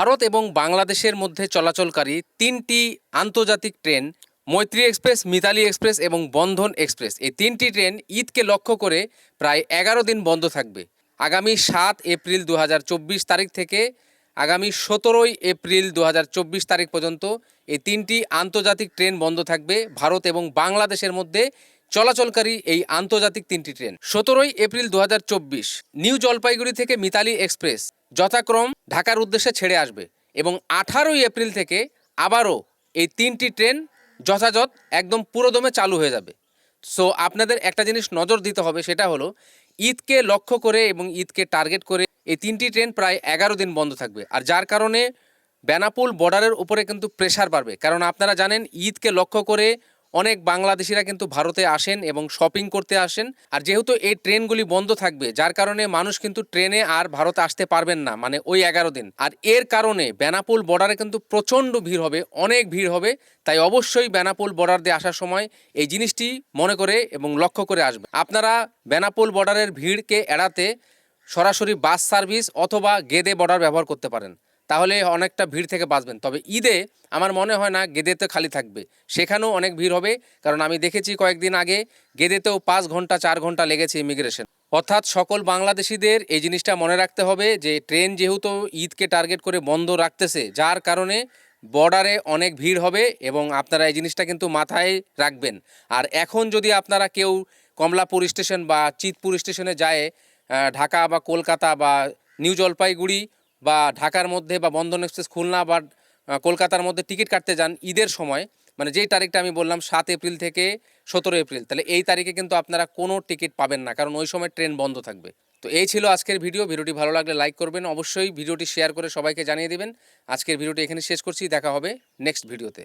ভারত এবং বাংলাদেশের মধ্যে চলাচলকারী তিনটি আন্তর্জাতিক ট্রেন, মৈত্রী এক্সপ্রেস, মিতালি এক্সপ্রেস এবং বন্ধন এক্সপ্রেস। এই তিনটি ট্রেন ঈদকে লক্ষ্য করে প্রায় এগারো দিন বন্ধ থাকবে। আগামী সাত এপ্রিল দু হাজার চব্বিশ তারিখ থেকে আগামী সতেরোই এপ্রিল দু হাজার চব্বিশ তারিখ পর্যন্ত এই তিনটি আন্তর্জাতিক ট্রেন বন্ধ থাকবে। ভারত এবং বাংলাদেশের মধ্যে চলাচলকারী এই আন্তর্জাতিক তিনটি ট্রেন। সতেরোই এপ্রিল দু হাজার চব্বিশ, নিউ জলপাইগুড়ি থেকে মিতালি এক্সপ্রেস। যথাক্রম ঢাকার উদ্দেশ্যে ছেড়ে আসবে এবং আঠারোই এপ্রিল থেকে আবারও এই তিনটি ট্রেন যথাযথ একদম পুরোদমে চালু হয়ে যাবে। সো আপনাদের একটা জিনিস নজর দিতে হবে, সেটা হলো ঈদকে লক্ষ্য করে এবং ঈদকে টার্গেট করে এই তিনটি ট্রেন প্রায় এগারো দিন বন্ধ থাকবে। আর যার কারণে বেনাপুল বর্ডারের উপরে কিন্তু প্রেশার বাড়বে। কারণ আপনারা জানেন, ঈদকে লক্ষ্য করে অনেক বাংলাদেশিরা কিন্তু ভারতে আসেন এবং শপিং করতে আসেন। আর যেহেতু এই ট্রেনগুলি বন্ধ থাকবে, যার কারণে মানুষ কিন্তু ট্রেনে আর ভারত আসতে পারবেন না মানে ওই এগারো দিন। আর এর কারণে বেনাপুল বর্ডারে কিন্তু প্রচণ্ড ভিড় হবে, অনেক ভিড় হবে। তাই অবশ্যই বেনাপুল বর্ডার দিয়ে আসার সময় এই জিনিসটি মনে করে এবং লক্ষ্য করে আসবে আপনারা বেনাপুল বর্ডারের ভিড়কে এড়াতে সরাসরি বাস সার্ভিস অথবা গেদে বর্ডার ব্যবহার করতে পারেন। তাহলে অনেকটা ভিড় থেকে বাঁচবেন। তবে ঈদে আমার মনে হয় না গেদেতে খালি থাকবে। সেখানেও অনেক ভিড় হবে, কারণ আমি দেখেছি কয়েকদিন আগে গেদেতেও পাঁচ ঘণ্টা, চার ঘণ্টা লেগেছে ইমিগ্রেশন অর্থাৎ সকল বাংলাদেশিদের এই জিনিসটা মনে রাখতে হবে যে, ট্রেন যেহেতু ঈদকে টার্গেট করে বন্ধ রাখতেছে, যার কারণে বর্ডারে অনেক ভিড় হবে এবং আপনারা এই জিনিসটা কিন্তু মাথায় রাখবেন। আর এখন যদি আপনারা কেউ কমলাপুর স্টেশন বা চিতপুর স্টেশনে যায় ঢাকা বা কলকাতা বা নিউ জলপাইগুড়ি বা ঢাকার মধ্যে বা বন্ধন এক্সপ্রেস, খুলনা বা কলকাতার মধ্যে টিকিট কাটতে যান ঈদের সময় মানে যেই তারিখটা আমি বললাম সাত এপ্রিল থেকে সতেরো এপ্রিল, তাহলে এই তারিখে কিন্তু আপনারা কোনো টিকিট পাবেন না, কারণ ওই সময় ট্রেন বন্ধ থাকবে। তো এই ছিল আজকের ভিডিও, ভিডিওটি ভালো লাগলে লাইক করবেন। অবশ্যই ভিডিওটি শেয়ার করে সবাইকে জানিয়ে দেবেন। আজকের ভিডিওটি এখানে শেষ করছি, দেখা হবে নেক্সট ভিডিওতে।